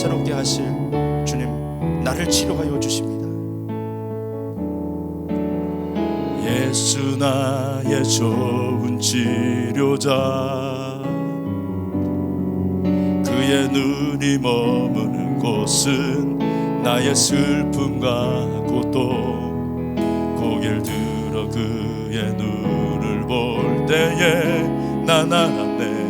새롭게 하실 주님 나를 치료하여 주십니다. 예수 나의 좋은 치료자 그의 눈이 머무는 곳은 나의 슬픔과 고통 고개를 들어 그의 눈을 볼 때에 난 알았네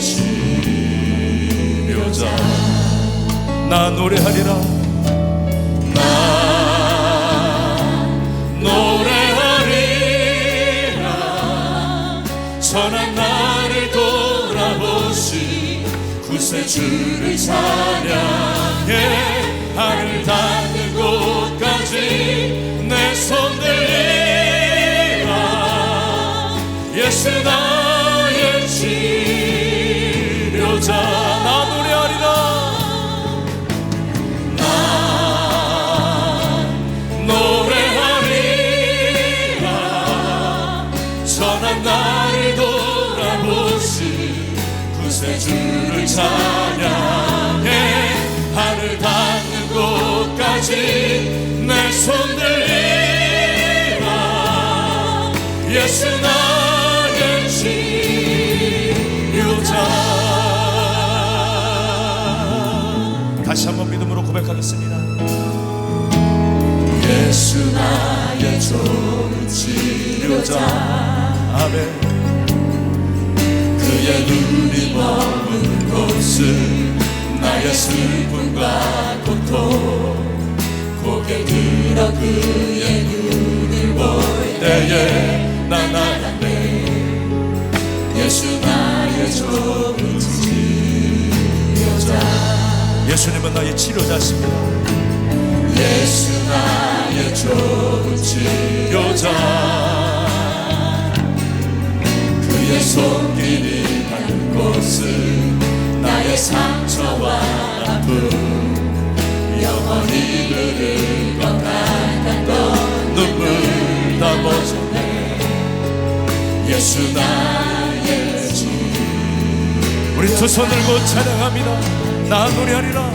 치료자 나 노래하리라. 나 노래하리라. 선한 나를 돌아보시. 구세주를 찬양해. 하늘 닿 찬양해. 하늘 닿는 곳까지 내 손 들리라 예수 나의 치료자. 다시 한번 믿음으로 고백하겠습니다. 예수 나의 좋은 치료자. 아멘 그의 눈이 머무는 곳은 나의 슬픔과 고통. 고개 들어 그의 눈을 볼 때에 난 알았네. 예수 나의 좋은 치료자. 예수님은 나의 치료자십니다. 예수 나의 좋은 치료자. 그의 손길이 곳은 나의 상처와 아픔 영원히 흐를 것 같았던 눈물 다 멎었네 예수 나의 치료자 우리 두손 들고 찬양합니다. 나 노래하리라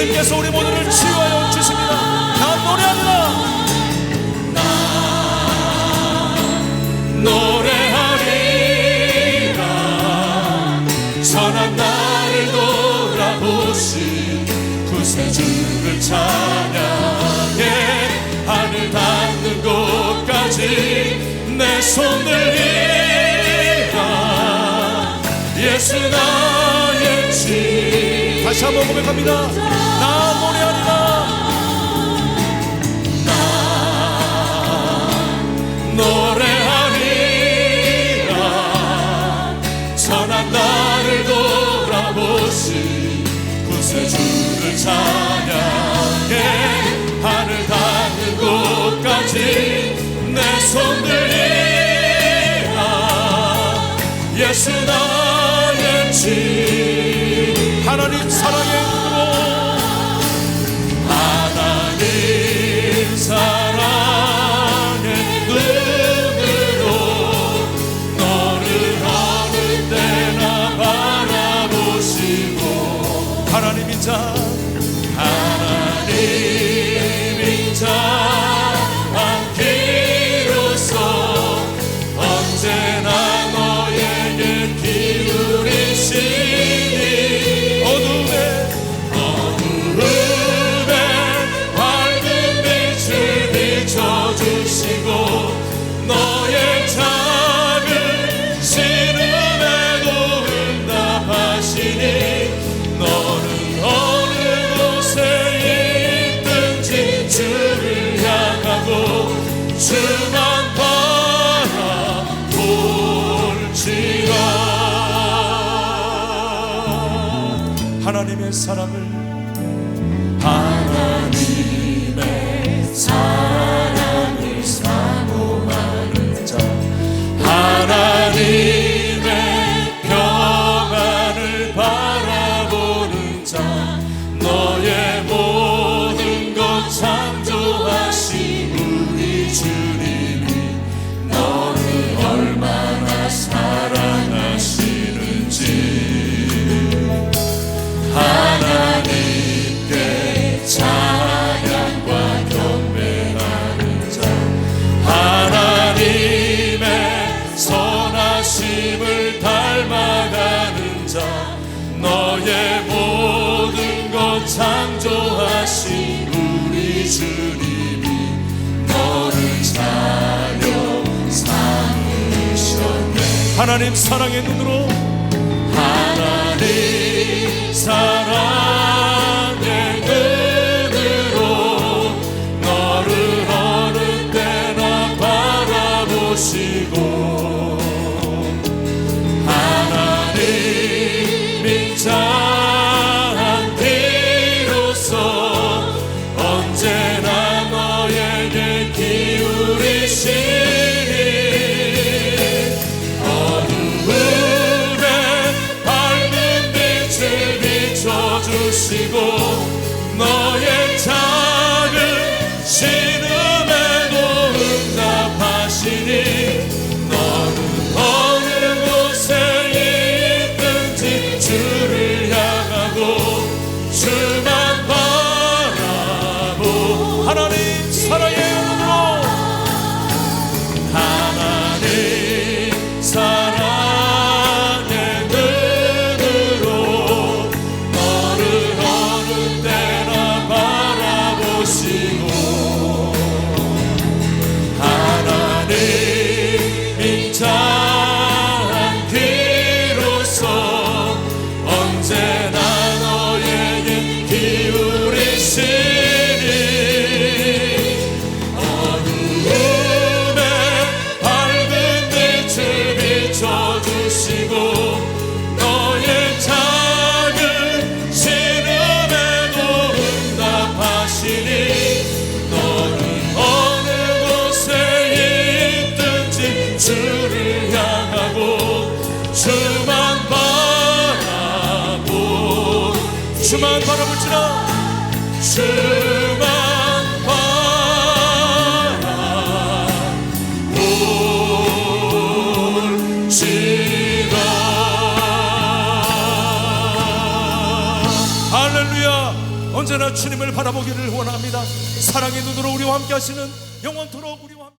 치 주님께서 우리 모두를 치유하여 주십니다. 나 노래하리라 노래하리라. 선한 나를 돌아보시. 구세주를 찬양해. 하늘 닿는 곳까지 내손 들리라 예수 나의 치 다시 한번 고백합니다 찬양해. 하늘 닿는 곳까지 내 손 들리라 예수 하나님의 사랑을 하나님 사랑의 눈으로. 하나님 사랑의 눈으로 너를 어느 때나 바라보시고. 하나님 믿자 언제나 너에게 기울이시 주만 바라볼지라 주만 언제나 주님을 바라보기를 원합니다. 사랑의 눈으로 우리와 함께 하시는 영원토록 우리와